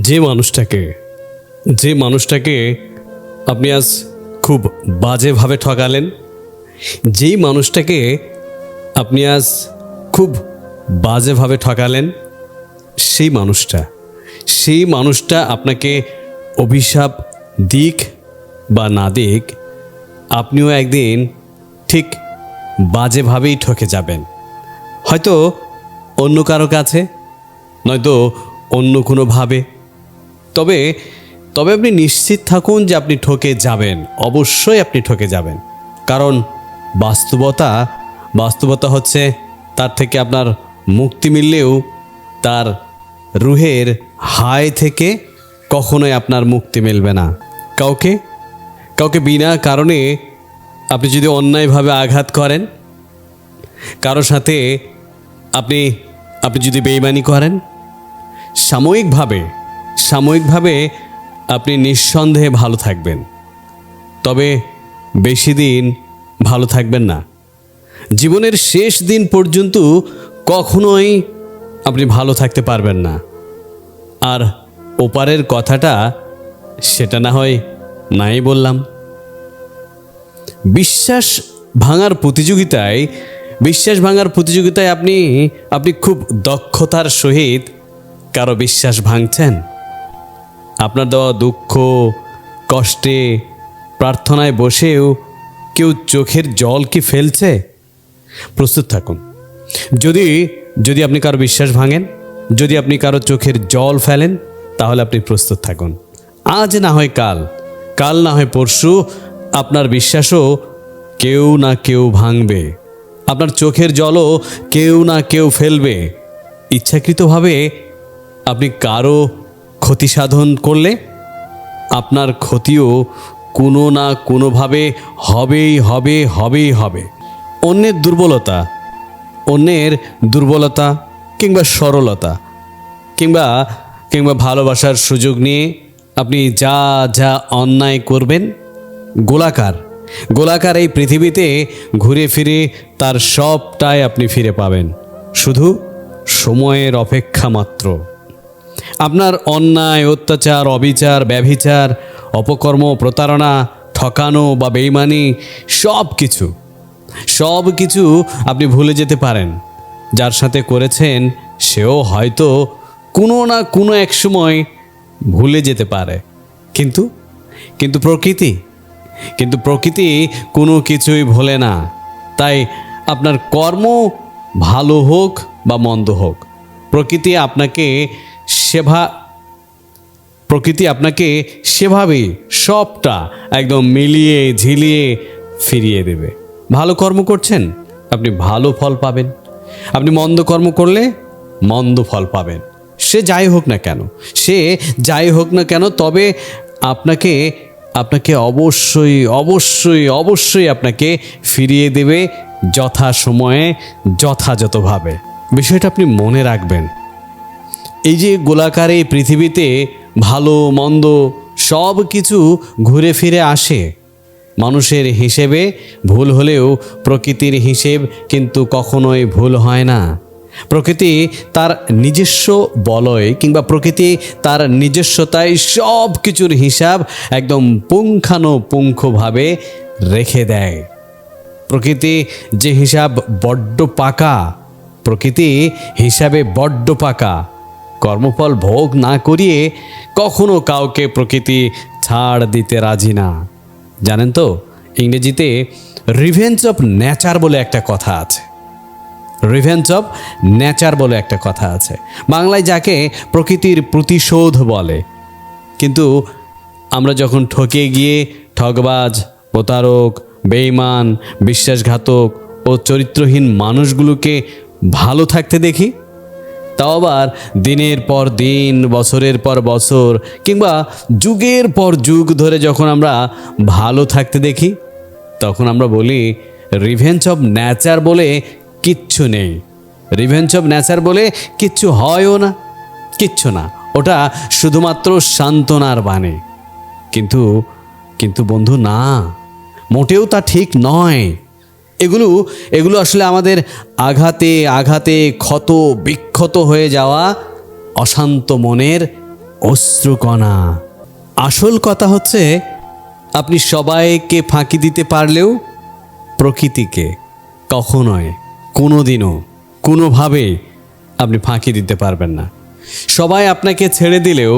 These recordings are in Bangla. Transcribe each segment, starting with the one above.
যে মানুষটাকে যে মানুষটাকে আপনি আজ খুব বাজেভাবে ঠকালেন, যেই মানুষটাকে আপনি আজ খুব বাজেভাবে ঠকালেন, সেই মানুষটা সেই মানুষটা আপনাকে অভিশাপ দিক বা না দিক, আপনিও একদিন ঠিক বাজেভাবেই ঠকে যাবেন। হয়তো অন্য কারও কাছে, নয়তো অন্য কোনোভাবে। তবে তবে আপনি নিশ্চিত থাকুন যে আপনি ঠকে যাবেন। অবশ্যই আপনি ঠকে যাবেন। কারণ বাস্তবতা বাস্তবতা হচ্ছে তার থেকে আপনার মুক্তি মিললেও তার রুহের হায় থেকে কখনোই আপনার মুক্তি মিলবে না। কাউকে কাউকে বিনা কারণে আপনি যদি অন্যায়ভাবে আঘাত করেন, কারও সাথে আপনি আপনি যদি বেইমানি করেন, সাময়িকভাবে সাময়িকভাবে আপনি নিঃসন্দেহে ভালো থাকবেন। তবে বেশি দিন ভালো থাকবেন না। জীবনের শেষ দিন পর্যন্ত কখনোই আপনি ভালো থাকতে পারবেন না। আর ওপারের কথাটা সেটা না হয় নাই বললাম। বিশ্বাস ভাঙার প্রতিযোগিতায়, বিশ্বাস ভাঙার প্রতিযোগিতায় আপনি আপনি খুব দক্ষতার সহিত কারও বিশ্বাস ভাঙছেন। আপনার দেওয়া দুঃখ, কষ্টে প্রার্থনায় বসেও কেউ চোখের জল কি ফেলছে? প্রস্তুত থাকুন। যদি যদি আপনি কারও বিশ্বাস ভাঙেন, যদি আপনি কারও চোখের জল ফেলেন, তাহলে আপনি প্রস্তুত থাকুন। আজ না হয় কাল কাল না হয় পরশু, আপনার বিশ্বাসও কেউ না কেউ ভাঙবে। আপনার চোখের জলও কেউ না কেউ ফেলবে। ইচ্ছাকৃতভাবে আপনি কারও ক্ষতি সাধন করলে আপনার ক্ষতিও কোনো না কোনোভাবে হবেই হবে হবেই হবে। অন্যের দুর্বলতা অন্যের দুর্বলতা কিংবা সরলতা কিংবা কিংবা ভালোবাসার সুযোগ নিয়ে আপনি যা যা অন্যায় করবেন, গোলাকার গোলাকার এই পৃথিবীতে ঘুরে ফিরে তার সবটাই আপনি ফিরে পাবেন। শুধু সময়ের অপেক্ষা মাত্র। আপনার অন্যায়, অত্যাচার, অবিচার, ব্যভিচার, অপকর্ম, প্রতারণা, ঠকানো বা বেইমানি, সব কিছু সব কিছু আপনি ভুলে যেতে পারেন। যার সাথে করেছেন, সেও হয়তো কোনো না কোনো এক সময় ভুলে যেতে পারে। কিন্তু কিন্তু প্রকৃতি কিন্তু প্রকৃতি কোনো কিছুই ভোলে না। তাই আপনার কর্ম ভালো হোক বা মন্দ হোক, প্রকৃতি আপনাকে সেবা প্রকৃতি আপনাকে সেভাবেই সবটা একদম মিলিয়ে ঝিলিয়ে ফিরিয়ে দেবে। ভালো কর্ম করছেন, আপনি ভালো ফল পাবেন। আপনি মন্দ কর্ম করলে মন্দ ফল পাবেন। সে যাই হোক না কেন, সে যাই হোক না কেন, তবে আপনাকে আপনাকে অবশ্যই অবশ্যই অবশ্যই আপনাকে ফিরিয়ে দেবে যথা সময়ে যথাযথভাবে। বিষয়টা আপনি মনে রাখবেন। এই যে গোলাকার পৃথিবীতে ভালো, মন্দ সব কিছু ঘুরে ফিরে আসে। মানুষের হিসেবে ভুল হলেও প্রকৃতির হিসেব কিন্তু কখনোই ভুল হয় না। প্রকৃতি তার নিজস্ব বলয় কিংবা প্রকৃতি তার নিজস্বতায় সব কিছুর হিসাব একদম পুঙ্খানুপুঙ্খভাবে রেখে দেয়। প্রকৃতি যে হিসাব বড্ড পাকা, প্রকৃতি হিসাবে বড্ড পাকা। কর্মফল ভোগ না করিয়ে কখনো কাউকে প্রকৃতি ছাড় দিতে রাজি না। জানেন তো, ইংরেজিতে রিভেঞ্জ অফ নেচার বলে একটা কথা আছে। রিভেঞ্জ অফ নেচার বলে একটা কথা আছে। বাংলায় যাকে প্রকৃতির প্রতিশোধ বলে। কিন্তু আমরা যখন ঠকে গিয়ে ঠগবাজ, প্রতারক বেইমান বিশ্বাসঘাতক ও চরিত্রহীন মানুষগুলোকে ভালো থাকতে দেখি তাও আবার দিনের পর দিন, বছরের পর বছর, কিংবা যুগের পর যুগ ধরে যখন আমরা ভালো থাকতে দেখি, তখন আমরা বলি রিভেঞ্জ অফ নেচার বলে কিচ্ছু নেই। রিভেঞ্জ অফ ন্যাচার বলে কিচ্ছু হয়ও না, কিচ্ছু না। ওটা শুধুমাত্র সান্ত্বনার বাণী। কিন্তু কিন্তু বন্ধু, না, মোটেও তা ঠিক নয়। এগুলো এগুলো আসলে আমাদের আঘাতে আঘাতে ক্ষত, বিক্ষত হয়ে যাওয়া অশান্ত মনের অশ্রুকণা। আসল কথা হচ্ছে, আপনি সবাইকে ফাঁকি দিতে পারলেও প্রকৃতিকে কখনোই, কোনোদিনও, কোনোভাবে আপনি ফাঁকি দিতে পারবেন না। সবাই আপনাকে ছেড়ে দিলেও,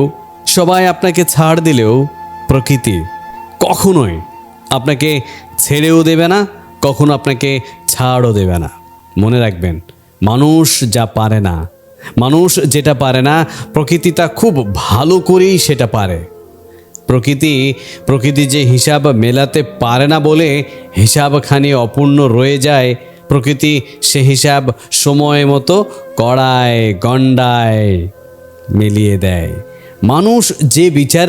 সবাই আপনাকে ছাড় দিলেও প্রকৃতি কখনোই আপনাকে ছেড়েও দেবে না কখনো আপনাকে ছাড়ও দেবে না। মনে রাখবেন, মানুষ যা পারে না, মানুষ যেটা পারে না, প্রকৃতি তা খুব ভালো করেই সেটা পারে। প্রকৃতি প্রকৃতি যে হিসাব মেলাতে পারে না বলে হিসাবখানি অপূর্ণ রয়ে যায়, প্রকৃতি সে হিসাব সময় মতো কড়ায়, গণ্ডায় মিলিয়ে দেয়। মানুষ যে বিচার,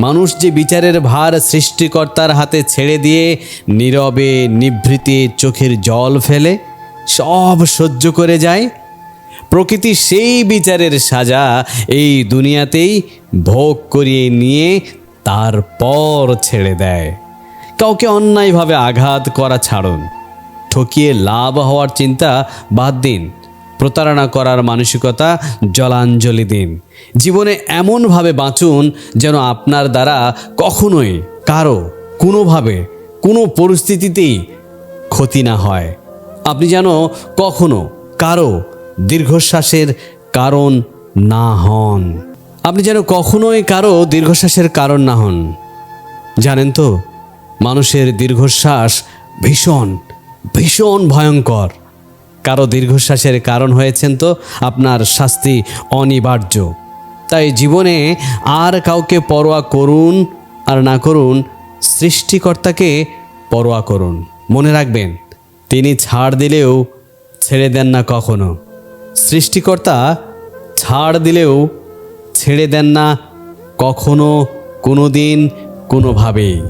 মানুষ যে বিচারের ভার সৃষ্টিকর্তার হাতে ছেড়ে দিয়ে নীরবে, নিভৃতে চোখের জল ফেলে, সব সহ্য করে যায়, প্রকৃতি সেই বিচারের সাজা এই দুনিয়াতেই ভোগ করিয়ে নিয়ে তারপর ছেড়ে দেয়। কাউকে অন্যায়ভাবে আঘাত করা ছাড়ুন। ঠকিয়ে লাভ হওয়ার চিন্তা বাদ দিন। প্রতারণা করার মানসিকতা জলাঞ্জলি দিন। জীবনে এমনভাবে বাঁচুন যেন আপনার দ্বারা কখনোই, কারও, কোনোভাবে, কোনো পরিস্থিতিতেই ক্ষতি না হয়। আপনি যেন কখনো, কারও দীর্ঘশ্বাসের কারণ না হন। আপনি যেন কখনোই কারও দীর্ঘশ্বাসের কারণ না হন। জানেন তো, মানুষের দীর্ঘশ্বাস ভীষণ ভীষণ ভয়ঙ্কর। কারও দীর্ঘশ্বাসের কারণ হয়েছেন তো আপনার শাস্তি অনিবার্য। তাই জীবনে আর কাউকে পরোয়া করুন আর না করুন, সৃষ্টিকর্তাকে পরোয়া করুন। মনে রাখবেন, তিনি ছাড় দিলেও ছেড়ে দেন না কখনো। সৃষ্টিকর্তা ছাড় দিলেও ছেড়ে দেন না কখনো কোনো দিন কোনোভাবেই।